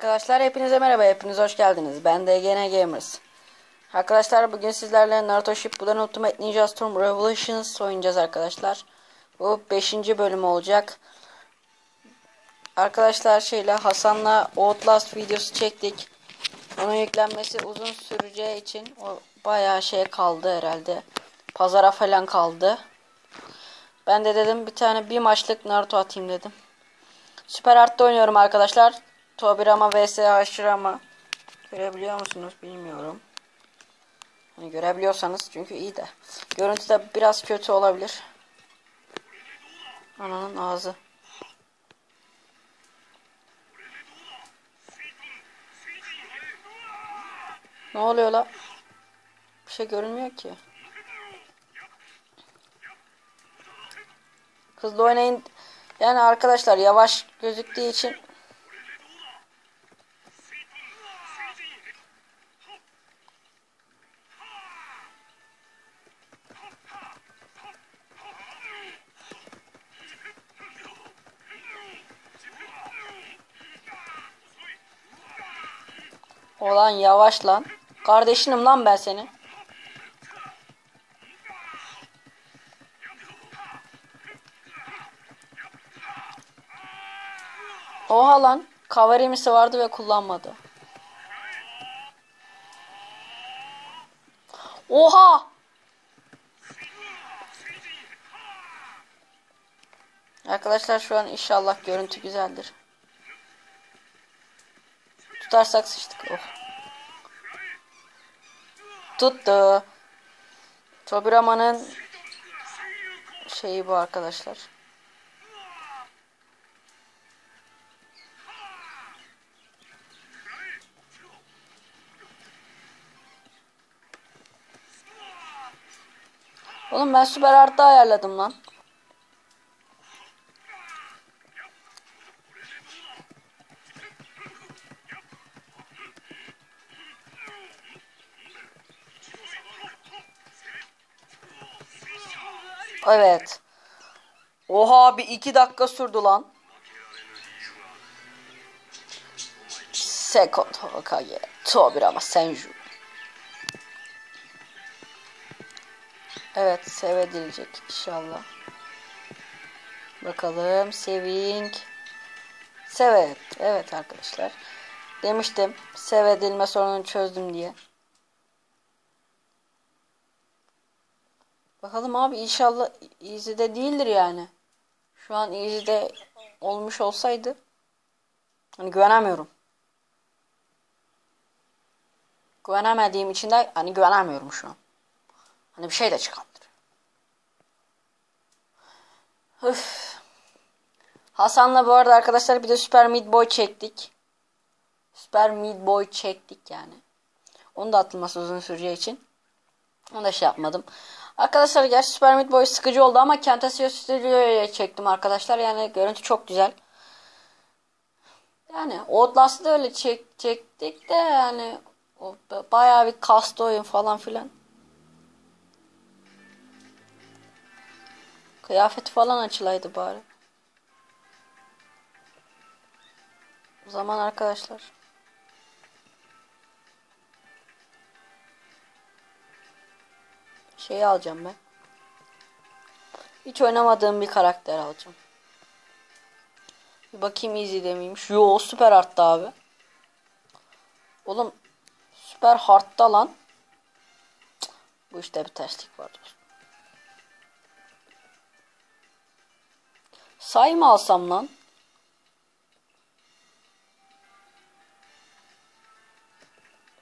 Arkadaşlar hepinize merhaba, hepiniz hoş geldiniz. Ben de gene Gamers. Arkadaşlar bugün sizlerle Naruto Shippuden Ultimate Ninja Storm Revolutions oynayacağız arkadaşlar. Bu 5. bölüm olacak. Arkadaşlar şeyle Hasan'la Outlast videosu çektik. Onun yüklenmesi uzun süreceği için o bayağı şey kaldı herhalde. Pazara falan kaldı. Ben de dedim bir tane bir maçlık Naruto atayım dedim. Süper Art'ta oynuyorum arkadaşlar. Tobirama vs Hashirama. Görebiliyor musunuz bilmiyorum. Hani görebiliyorsanız çünkü iyi de. Görüntü de biraz kötü olabilir. Ananın ağzı. Ne oluyor la? Bir şey görünmüyor ki. Hızlı oynayın. Yani arkadaşlar yavaş gözüktüğü için Olan yavaş lan. Kardeşinim lan ben senin. Oha lan. Kavaremisi vardı ve kullanmadı. Oha! Arkadaşlar şu an inşallah görüntü güzeldir. Tutarsak sıçtık. Oh. Tuttu. Tobirama'nın şeyi bu arkadaşlar. Oğlum ben süper artta ayarladım lan. Evet. Oha bir iki dakika sürdü lan. Second Hokage. Tobirama Senju. Evet sevedilecek inşallah. Bakalım Seving. Sevet. Evet arkadaşlar. Demiştim sevedilme sorununu çözdüm diye. Bakalım abi inşallah Easy'de değildir yani. Şu an Easy'de olmuş olsaydı hani güvenemiyorum. Güvenemediğim için de hani güvenemiyorum şu an. Hani bir şey de çıkandır. Üf. Hasan'la bu arada arkadaşlar bir de Super Meat Boy çektik. Super Meat Boy çektik yani. Onu da atılması uzun süreceği için. Onu da şey yapmadım. Arkadaşlar gerçi Super Meat Boy sıkıcı oldu ama Camtasia Studio'ya çektim arkadaşlar. Yani görüntü çok güzel. Yani Outlast'ı da öyle çek, çektik de yani o bayağı bir kastı oyun falan filan. Kıyafeti falan açılaydı bari. O zaman arkadaşlar. Şeyi alacağım ben. Hiç oynamadığım bir karakter alacağım. Bir bakayım easy demeymiş. Yo süper arttı abi. Oğlum süper hardta lan. Cık, bu işte bir terslik var dostum. Say mı alsam lan?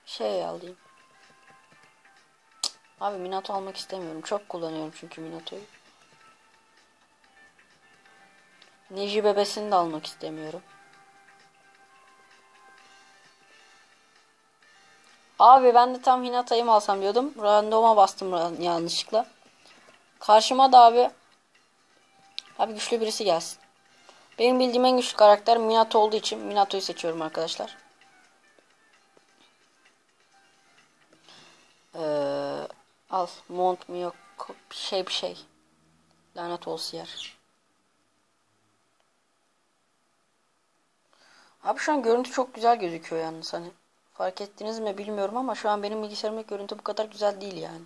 Şey alayım. Abi Minato almak istemiyorum. Çok kullanıyorum çünkü Minato'yu. Neji bebesini de almak istemiyorum. Abi ben de tam Hinata'yı mı alsam diyordum. Random'a bastım yanlışlıkla. Karşıma da abi Abi güçlü birisi gelsin. Benim bildiğim en güçlü karakter Minato olduğu için Minato'yu seçiyorum arkadaşlar. Ee, al mont mu yok bir şey bir şey. Lanet olsun yer. Abi şu an görüntü çok güzel gözüküyor yalnız hani. Fark ettiniz mi bilmiyorum ama şu an benim bilgisayarımda görüntü bu kadar güzel değil yani.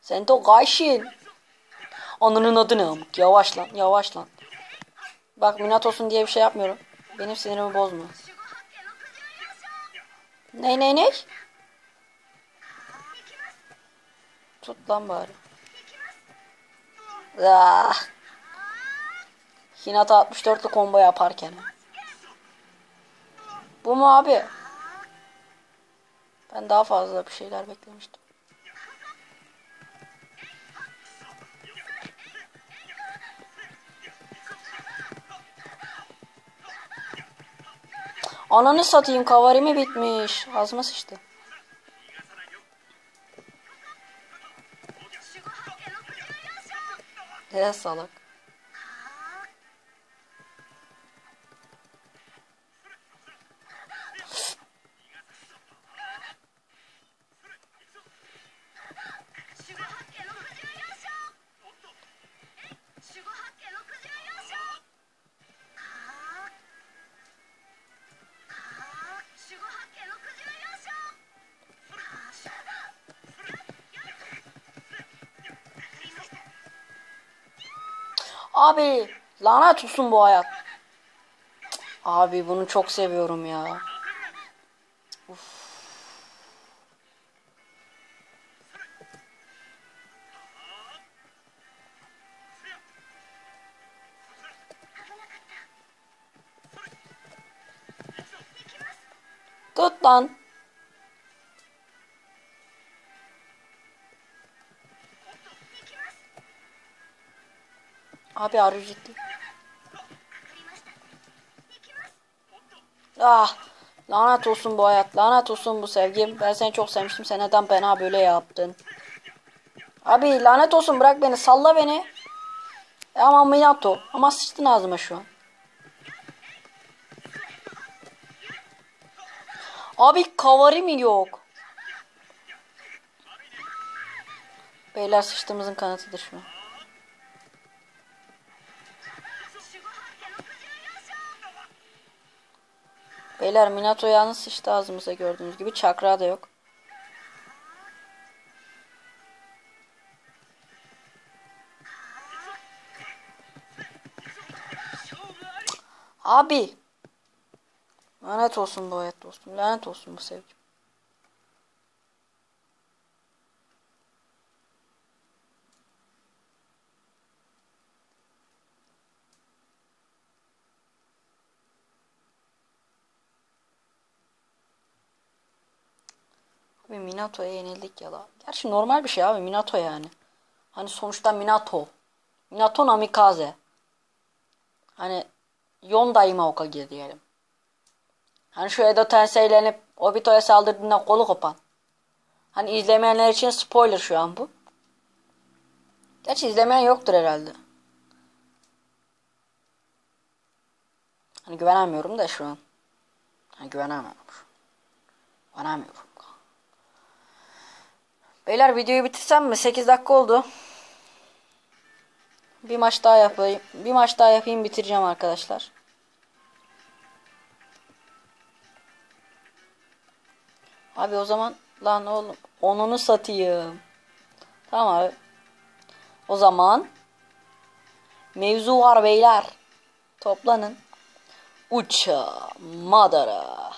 Sento Gaishin. Ananın adı ne amık? Yavaş lan, yavaş lan. Bak Minatos'un diye bir şey yapmıyorum. Benim sinirimi bozma. Ne ne ne? Tut lan bari. Ah. Hinata 64'lü combo yaparken. Bu mu abi? Ben daha fazla bir şeyler beklemiştim. Ananı satayım kavarimi bitmiş. Ağzıma sıçtı. He salak. Abi lanet olsun bu hayat. Abi bunu çok seviyorum ya. Uf. Tut lan. Abi arı ciddi. Ah lanet olsun bu hayat lanet olsun bu sevgim. Ben seni çok sevmiştim sen neden bana böyle yaptın. Abi lanet olsun bırak beni salla beni. E ama Minato ama sıçtın ağzıma şu an. Abi kavari mi yok? Beyler sıçtığımızın kanıtıdır şu an. Beyler Minato yalnız sıçtı ağzımıza gördüğünüz gibi. Çakra da yok. Abi. Lanet olsun bu hayat dostum. Lanet olsun bu sevgi. Abi Minato'ya yenildik ya da. Gerçi normal bir şey abi Minato yani. Hani sonuçta Minato. Minato Namikaze. Hani Yondai Maokage diyelim. Hani şu Edo Tensei'lenip Obito'ya saldırdığında kolu kopan. Hani izlemeyenler için spoiler şu an bu. Gerçi izlemeyen yoktur herhalde. Hani güvenemiyorum da şu an. Hani güvenemiyorum. Güvenemiyorum. Beyler videoyu bitirsem mi? 8 dakika oldu. Bir maç daha yapayım. Bir maç daha yapayım bitireceğim arkadaşlar. Abi o zaman lan oğlum onunu satayım. Tamam abi. O zaman mevzu var beyler. Toplanın. Uça Madara.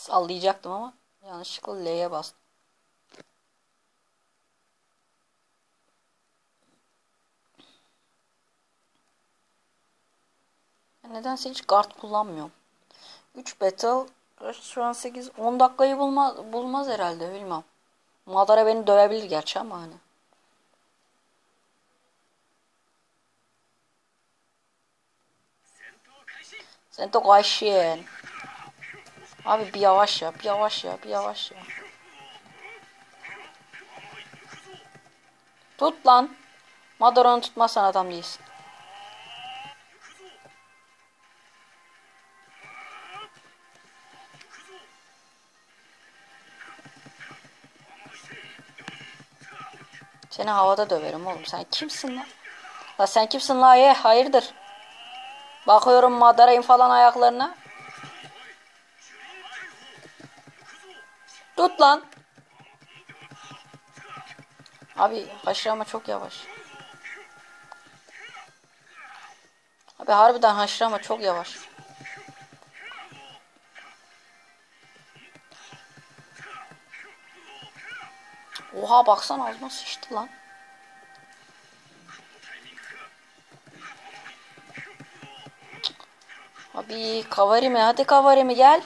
Sallayacaktım ama yanlışlıkla L'ye bastım. Nedense hiç guard kullanmıyorum. 3 battle şu an 8 10 dakikayı bulma, bulmaz herhalde bilmem. Madara beni dövebilir gerçi ama hani. Sento Gaishin. Abi bir yavaş yap, yavaş yap, yavaş yap. Tut lan. Madaron'u tutmazsan adam değilsin. Seni havada döverim oğlum. Sen kimsin lan? La sen kimsin la ye? Hayırdır? Bakıyorum madarayım falan ayaklarına. Tut lan. Abi haşrama çok yavaş. Abi harbiden haşrama çok yavaş. Oha baksana ağzıma sıçtı lan. Abi kavari mi? Hadi kavari mi gel.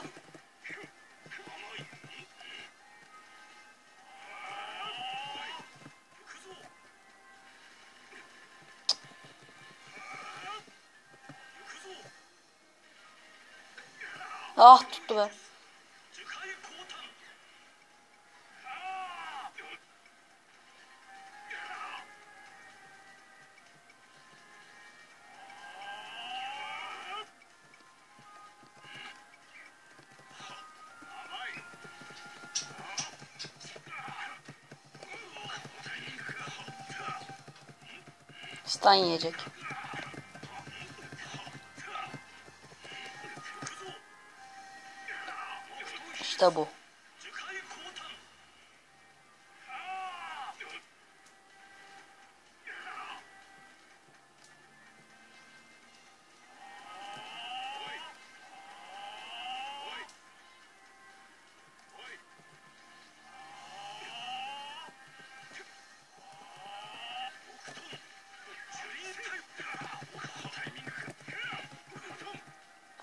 Ah tuttu be. Stan yiyecek. したぼ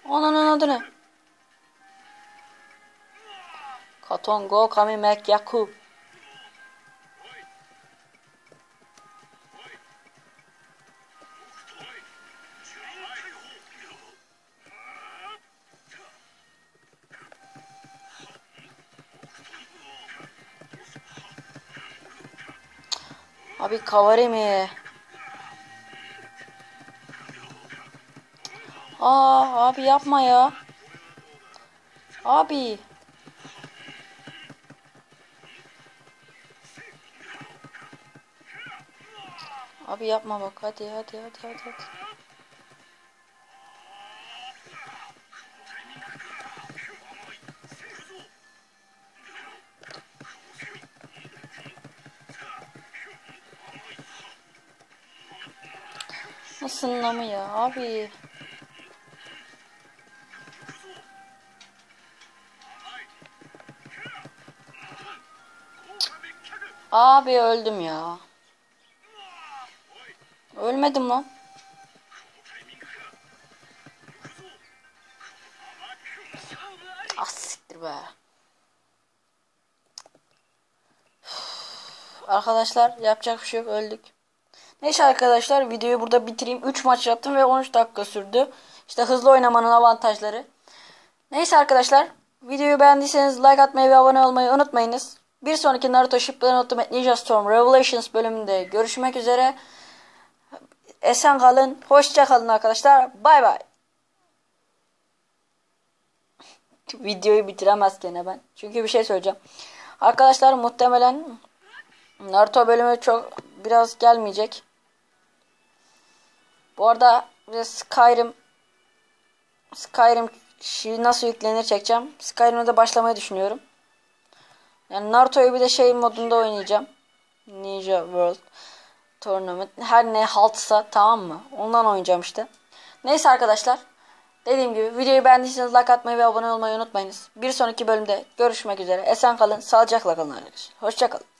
あ、なんなんなんでない。Katongo Kami Mekyaku. Abi kavari mi? Aa abi yapma ya. Abi. Abi yapma bak hadi hadi hadi hadi hadi. Isınma ya abi? Abi öldüm ya. Ölmedim lan. Ah siktir be. Arkadaşlar yapacak bir şey yok öldük. Neyse arkadaşlar videoyu burada bitireyim. 3 maç yaptım ve 13 dakika sürdü. İşte hızlı oynamanın avantajları. Neyse arkadaşlar videoyu beğendiyseniz like atmayı ve abone olmayı unutmayınız. Bir sonraki Naruto Shippuden Ultimate Ninja Storm Revelations bölümünde görüşmek üzere. Esen kalın. Hoşça kalın arkadaşlar. Bay bay. Videoyu bitiremez gene ben. Çünkü bir şey söyleyeceğim. Arkadaşlar muhtemelen Naruto bölümü çok biraz gelmeyecek. Bu arada Skyrim Skyrim nasıl yüklenir çekeceğim. Skyrim'e de başlamayı düşünüyorum. Yani Naruto'yu bir de şey modunda oynayacağım. Ninja World Tournament. Her ne haltsa tamam mı? Ondan oynayacağım işte. Neyse arkadaşlar. Dediğim gibi videoyu beğendiyseniz like atmayı ve abone olmayı unutmayınız. Bir sonraki bölümde görüşmek üzere. Esen kalın, sağlıcakla kalın arkadaşlar. Hoşçakalın.